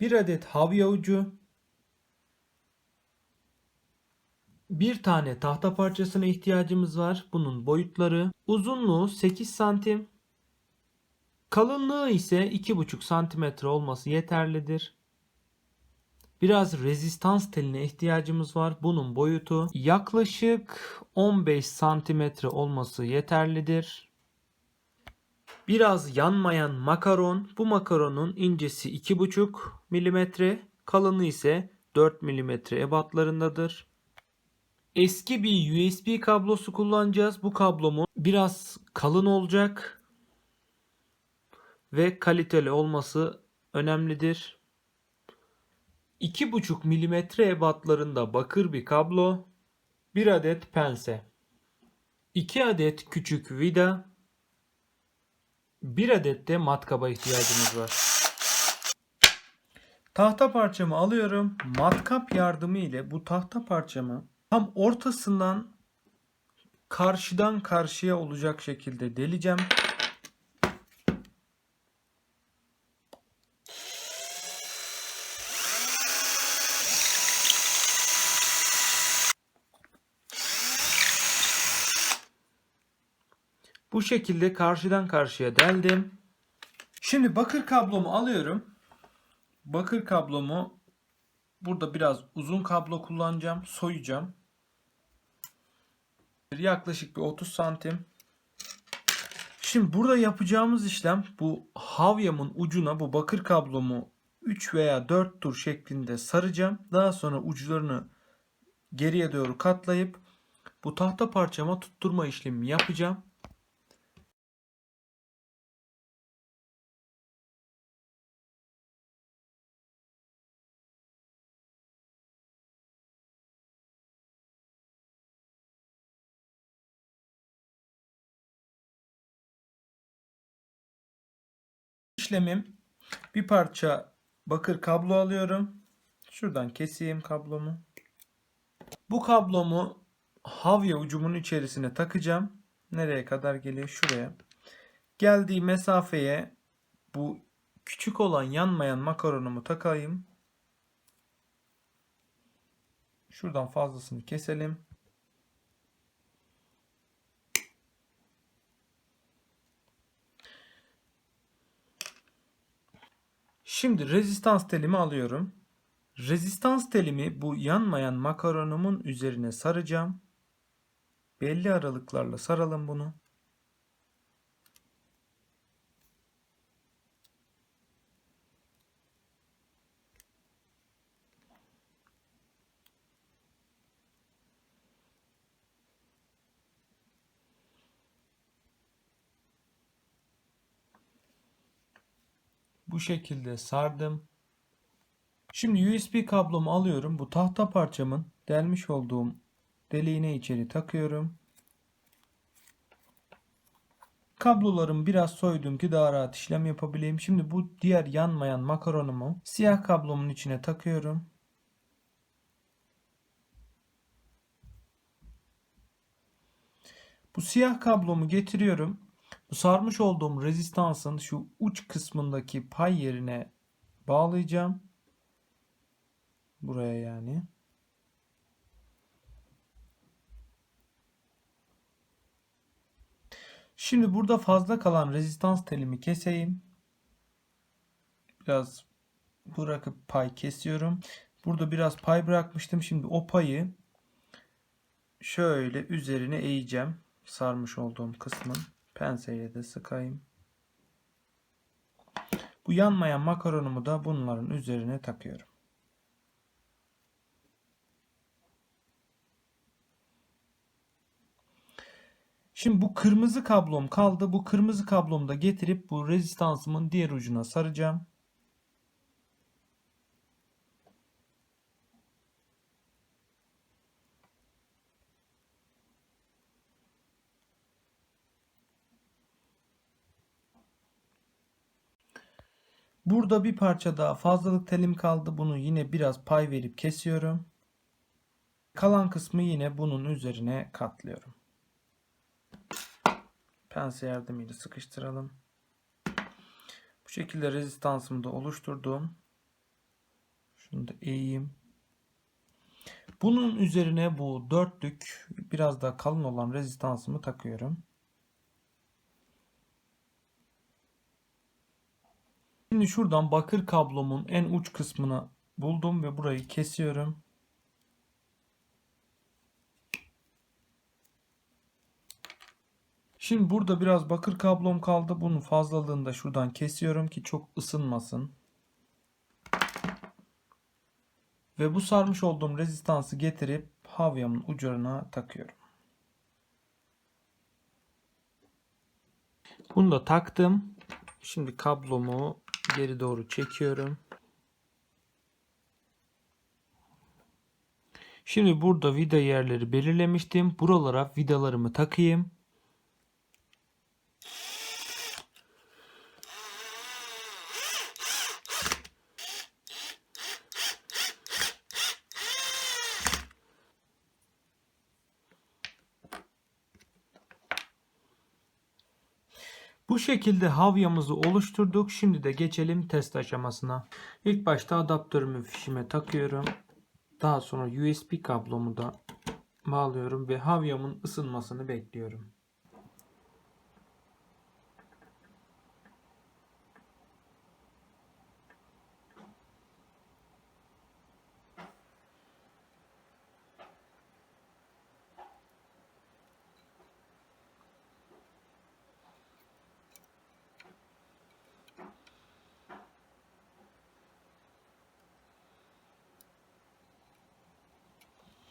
Bir adet havya ucu. Bir tane tahta parçasına ihtiyacımız var. Bunun boyutları uzunluğu 8 santim. Kalınlığı ise 2,5 santimetre olması yeterlidir. Biraz rezistans teline ihtiyacımız var. Bunun boyutu yaklaşık 15 santimetre olması yeterlidir. Biraz yanmayan makaron. Bu makaronun incesi 2,5 mm, kalınlığı ise 4 mm ebatlarındadır. Eski bir USB kablosu kullanacağız. Bu kablomun biraz kalın olacak ve kaliteli olması önemlidir. 2,5 mm ebatlarında bakır bir kablo, 1 adet pense, 2 adet küçük vida, 1 adet de matkaba ihtiyacımız var. Tahta parçamı alıyorum. Matkap yardımı ile bu tahta parçamı tam ortasından karşıdan karşıya olacak şekilde deleceğim. Bu şekilde karşıdan karşıya deldim. Şimdi bakır kablomu alıyorum. Bakır kablomu burada biraz uzun kablo kullanacağım. Soyacağım. Yaklaşık bir 30 santim. Şimdi burada yapacağımız işlem bu havyamın ucuna bu bakır kablomu 3 veya 4 tur şeklinde saracağım. Daha sonra uçlarını geriye doğru katlayıp bu tahta parçama tutturma işlemi yapacağım. İşlemim bir parça bakır kablo alıyorum. Şuradan keseyim kablomu. Bu kablomu havya ucumun içerisine takacağım. Nereye kadar geliyor? Şuraya. Geldiği mesafeye bu küçük olan yanmayan makaronumu takayım. Şuradan fazlasını keselim. Şimdi rezistans telimi alıyorum. Rezistans telimi bu yanmayan makaronumun üzerine saracağım. Belli aralıklarla saralım bunu. Bu şekilde sardım. Şimdi USB kablomu alıyorum. Bu tahta parçamın delmiş olduğum deliğine içeri takıyorum. Kablolarımı biraz soydum ki daha rahat işlem yapabileyim. Şimdi bu diğer yanmayan makaronumu siyah kablomun içine takıyorum. Bu siyah kablomu getiriyorum. Sarmış olduğum rezistansın şu uç kısmındaki pay yerine bağlayacağım. Buraya yani. Şimdi burada fazla kalan rezistans telimi keseyim. Biraz bırakıp pay kesiyorum. Burada biraz pay bırakmıştım. Şimdi o payı şöyle üzerine eğeceğim. Sarmış olduğum kısmın. Penseyle de sıkayım. Bu yanmayan makaronumu da bunların üzerine takıyorum. Şimdi bu kırmızı kablom kaldı. Bu kırmızı kablomu da getirip bu rezistansımın diğer ucuna saracağım. Burada bir parça daha fazlalık telim kaldı. Bunu yine biraz pay verip kesiyorum. Kalan kısmı yine bunun üzerine katlıyorum. Pense yardımıyla sıkıştıralım. Bu şekilde rezistansımı da oluşturdum. Şunu da eğeyim. Bunun üzerine bu dörtlük biraz daha kalın olan rezistansımı takıyorum. Şimdi şuradan bakır kablomun en uç kısmını buldum ve burayı kesiyorum. Şimdi burada biraz bakır kablom kaldı. Bunun fazlalığını da şuradan kesiyorum ki çok ısınmasın. Ve bu sarmış olduğum rezistansı getirip havyamın ucuna takıyorum. Bunu da taktım. Şimdi kablomu geri doğru çekiyorum. Şimdi burada vida yerleri belirlemiştim. Buralara vidalarımı takayım. Bu şekilde havyamızı oluşturduk. Şimdi de geçelim test aşamasına. İlk başta adaptörümü fişime takıyorum. Daha sonra USB kablomu da bağlıyorum ve havyamın ısınmasını bekliyorum.